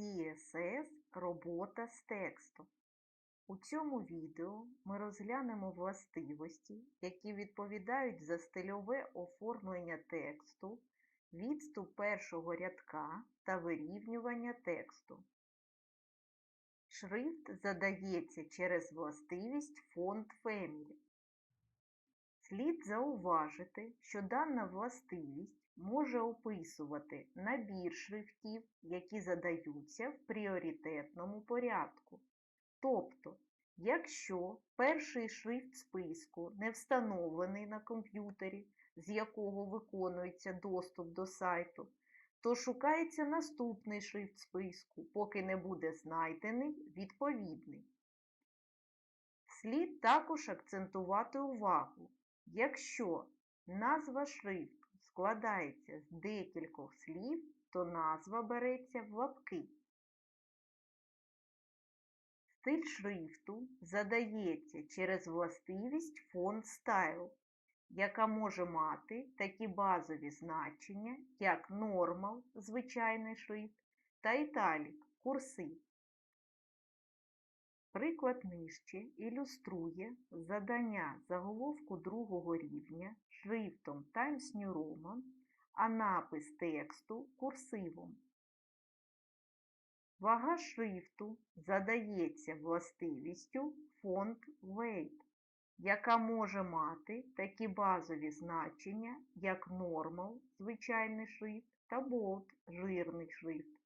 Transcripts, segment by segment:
CSS робота з текстом. У цьому відео ми розглянемо властивості, які відповідають за стильове оформлення тексту, відступ першого рядка та вирівнювання тексту. Шрифт задається через властивість Font Family. Слід зауважити, що дана властивість може описувати набір шрифтів, які задаються в пріоритетному порядку. Тобто, якщо перший шрифт списку не встановлений на комп'ютері, з якого виконується доступ до сайту, то шукається наступний шрифт списку, поки не буде знайдений відповідний. Слід також акцентувати увагу, якщо назва шрифту складається з декількох слів, то назва береться в лапки. Стиль шрифту задається через властивість Font Style, яка може мати такі базові значення, як Normal – звичайний шрифт та Italic – курсив. Приклад нижче ілюструє задання заголовку другого рівня шрифтом Times New Roman, а напис тексту курсивом. Вага шрифту задається властивістю Font Weight, яка може мати такі базові значення, як Normal – звичайний шрифт та Bold – жирний шрифт.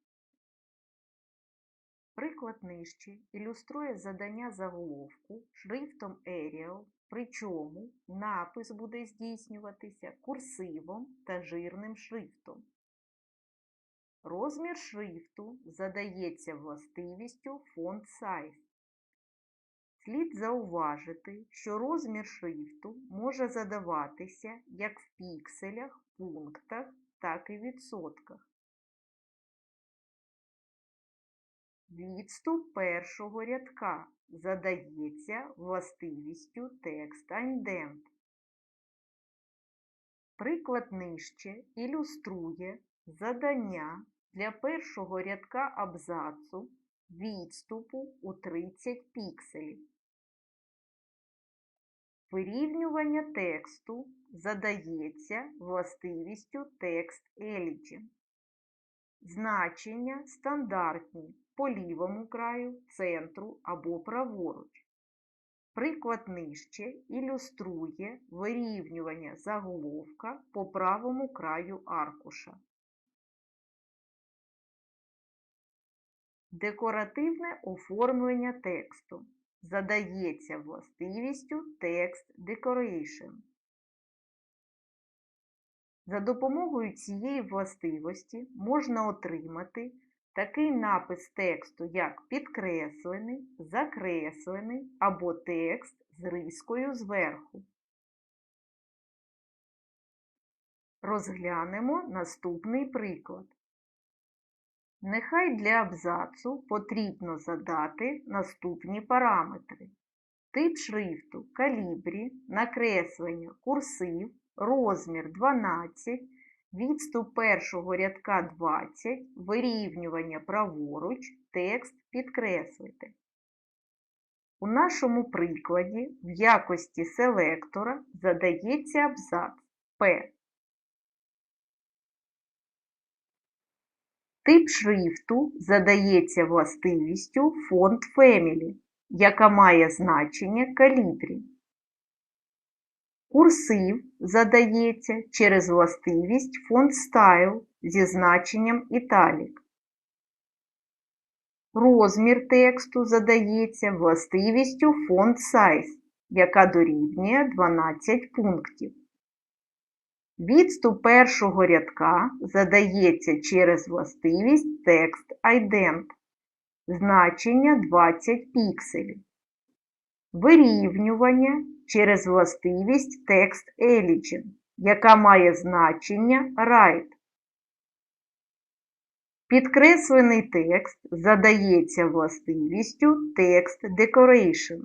Приклад нижче ілюструє задання заголовку шрифтом Arial, причому напис буде здійснюватися курсивом та жирним шрифтом. Розмір шрифту задається властивістю Font Size. Слід зауважити, що розмір шрифту може задаватися як в пікселях, пунктах, так і відсотках. Відступ першого рядка задається властивістю Text Indent. Приклад нижче ілюструє задання для першого рядка абзацу відступу у 30 пікселів. Вирівнювання тексту задається властивістю Text Origin. Значення стандартні по лівому краю, центру або праворуч. Приклад нижче ілюструє вирівнювання заголовка по правому краю аркуша. Декоративне оформлення тексту задається властивістю Text Decoration. За допомогою цієї властивості можна отримати такий напис тексту, як підкреслений, закреслений або текст з рискою зверху. Розглянемо наступний приклад. Нехай для абзацу потрібно задати наступні параметри. Тип шрифту калібрі, накреслення курсив, розмір 12, відступ першого рядка 20, вирівнювання праворуч, текст підкреслити. У нашому прикладі в якості селектора задається абзац П. Тип шрифту задається властивістю Font Family, яка має значення калібрі. Курсив задається через властивість Style зі значенням Italic. Розмір тексту задається властивістю Font Size, яка дорівнює 12 пунктів. Відступ першого рядка задається через властивість Text Ident, значення 20 пікселів. Вирівнювання через властивість Text Origin, яка має значення Write. Підкреслений текст задається властивістю Text Decoration.